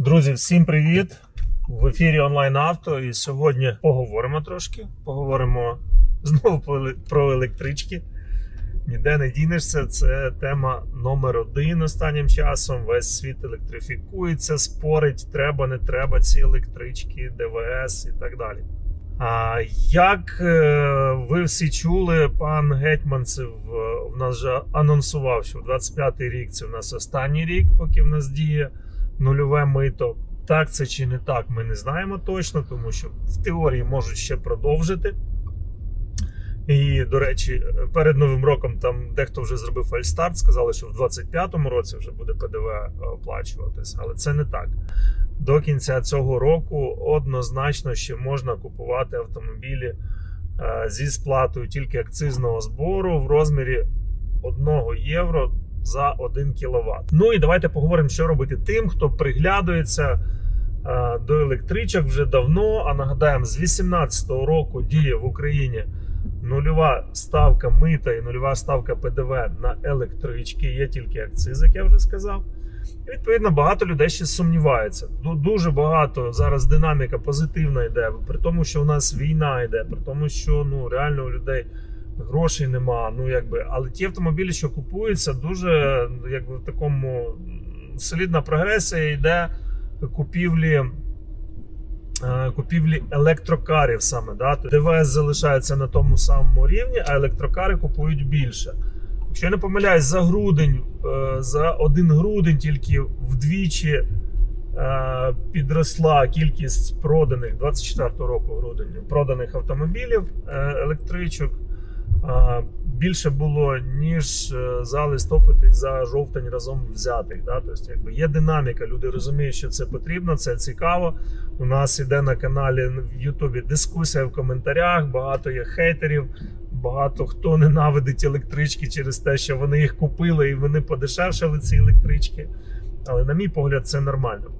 Друзі, всім привіт! В ефірі онлайн авто. І сьогодні поговоримо трошки. Поговоримо знову про електрички. Ніде не дінешся. Це тема номер один останнім часом. Весь світ електрифікується, спорить, треба, не треба ці електрички, ДВС і так далі. А як е, ви всі чули, пан Гетьманцев в нас вже анонсував, що 25-й рік це в нас останній рік, поки в нас діє нульове мито. Так це чи не так, ми не знаємо точно, тому що в теорії можуть ще продовжити. І, до речі, перед Новим роком там дехто вже зробив фальстарт, сказали, що в 25-му році вже буде ПДВ оплачуватись, але це не так. До кінця цього року однозначно ще можна купувати автомобілі е, зі сплатою тільки акцизного збору в розмірі 1 євро за 1 кВт. Ну і давайте поговоримо, що робити тим, хто приглядується е, до електричок вже давно. А нагадаємо, з 2018 року діє в Україні нульова ставка мита і нульова ставка ПДВ на електрички. Є тільки акциз, як я вже сказав. І відповідно багато людей ще сумніваються. Дуже багато зараз динаміка позитивна йде, при тому, що у нас війна йде, при тому, що ну реально у людей грошей нема. Ну якби, але ті автомобілі, що купуються, дуже якби в такому солідна прогресія йде купівлі. е, Купівлі електрокарів саме да? ДВС залишається на тому самому рівні, а електрокари купують більше. Якщо я не помиляюсь, за грудень, е, за один грудень тільки вдвічі е, підросла кількість проданих 24 року грудень проданих автомобілів електричок. Більше було ніж е, за листопад і за жовтень разом взятих. Да? Тобто, якби є динаміка, люди розуміють, що це потрібно, це цікаво. У нас іде на каналі в Ютубі дискусія в коментарях, багато є хейтерів. Багато хто ненавидить електрички через те, що вони їх купили і вони подешевшали ці електрички. Але, на мій погляд, це нормально.